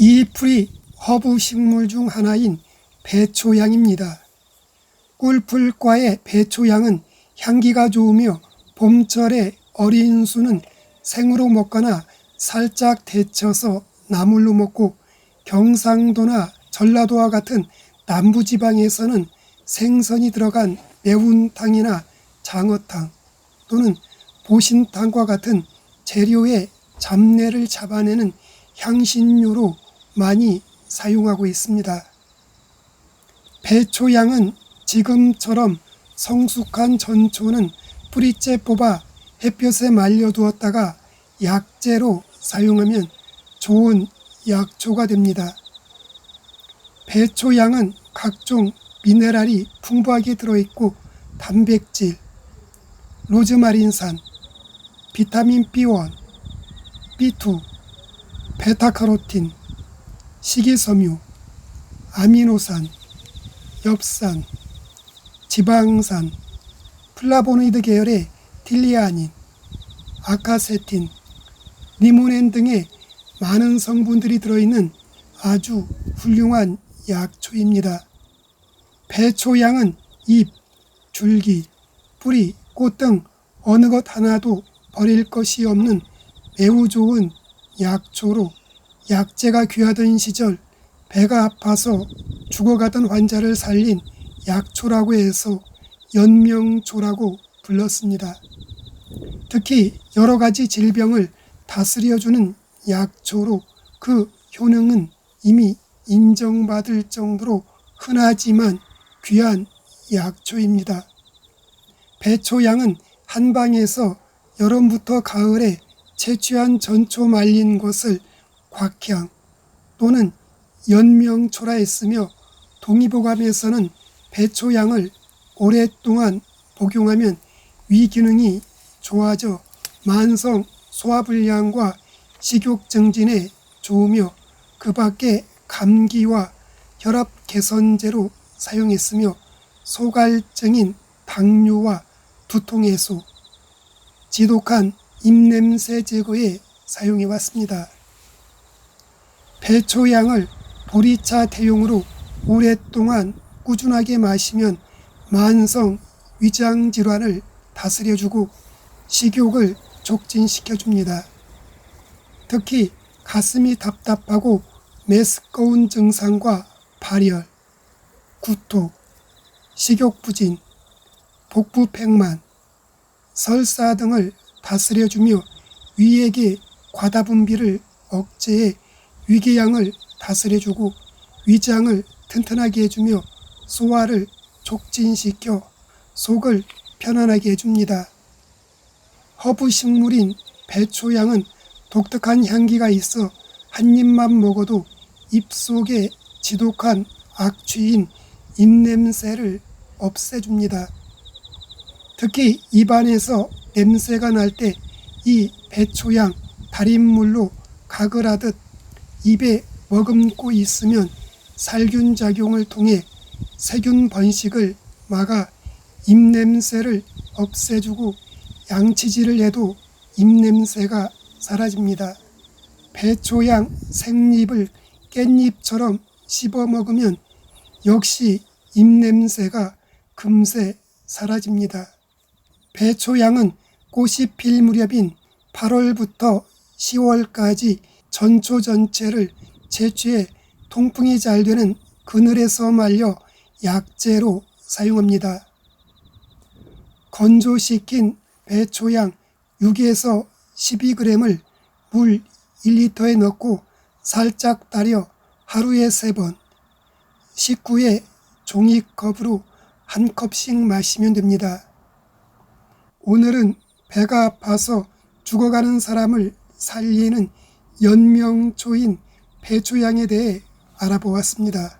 이 풀이 허브 식물 중 하나인 배초향입니다. 꿀풀과의 배초향은 향기가 좋으며 봄철에 어린 수는 생으로 먹거나 살짝 데쳐서 나물로 먹고 경상도나 전라도와 같은 남부지방에서는 생선이 들어간 매운탕이나 장어탕 또는 보신탕과 같은 재료의 잡내를 잡아내는 향신료로 많이 사용하고 있습니다. 배초향은 지금처럼 성숙한 전초는 뿌리째 뽑아 햇볕에 말려두었다가 약재로 사용하면 좋은 약초가 됩니다. 배초향은 각종 미네랄이 풍부하게 들어있고 단백질, 로즈마린산, 비타민 B1, B2, 베타카로틴, 식이섬유, 아미노산, 엽산, 지방산, 플라보노이드 계열의 틸리아닌, 아카세틴, 리모넨 등의 많은 성분들이 들어있는 아주 훌륭한 약초입니다. 배초향은 잎, 줄기, 뿌리, 꽃 등 어느 것 하나도 버릴 것이 없는 매우 좋은 약초로 약재가 귀하던 시절 배가 아파서 죽어가던 환자를 살린 약초라고 해서 연명초라고 불렀습니다. 특히 여러 가지 질병을 다스려주는 약초로 그 효능은 이미 인정받을 정도로 흔하지만 귀한 약초입니다. 배초향은 한방에서 여름부터 가을에 채취한 전초 말린 것을 곽향 또는 연명초라 했으며 동의보감에서는 배초향을 오랫동안 복용하면 위기능이 좋아져 만성 소화불량과 식욕 증진에 좋으며 그 밖에 감기와 혈압 개선제로 사용했으며 소갈증인 당뇨와 두통 해소, 지독한 입냄새 제거에 사용해 왔습니다. 배초향을 보리차 대용으로 오랫동안 꾸준하게 마시면 만성 위장 질환을 다스려주고 식욕을 촉진시켜줍니다. 특히 가슴이 답답하고 메스꺼운 증상과 발열, 구토, 식욕부진, 복부팽만, 설사 등을 다스려주며 위액의 과다분비를 억제해 위궤양을 다스려주고 위장을 튼튼하게 해주며 소화를 촉진시켜 속을 편안하게 해줍니다. 허브 식물인 배초향은 독특한 향기가 있어 한 입만 먹어도 입속에 지독한 악취인 입냄새를 없애줍니다. 특히 입안에서 냄새가 날 때 이 배초향 달인물로 각을 하듯 입에 머금고 있으면 살균 작용을 통해 세균 번식을 막아 입냄새를 없애주고 양치질을 해도 입냄새가 사라집니다. 배초향 생잎을 깻잎처럼 씹어 먹으면 역시 입냄새가 금세 사라집니다. 배초향은 꽃이 필 무렵인 8월부터 10월까지 전초 전체를 채취해 통풍이 잘 되는 그늘에서 말려 약재로 사용합니다. 건조시킨 배초향 6에서 12g을 물 1리터에 넣고 살짝 따려 하루에 3번, 식후에 종이컵으로 한 컵씩 마시면 됩니다. 오늘은 배가 아파서 죽어가는 사람을 살리는 연명초인 배초향에 대해 알아보았습니다.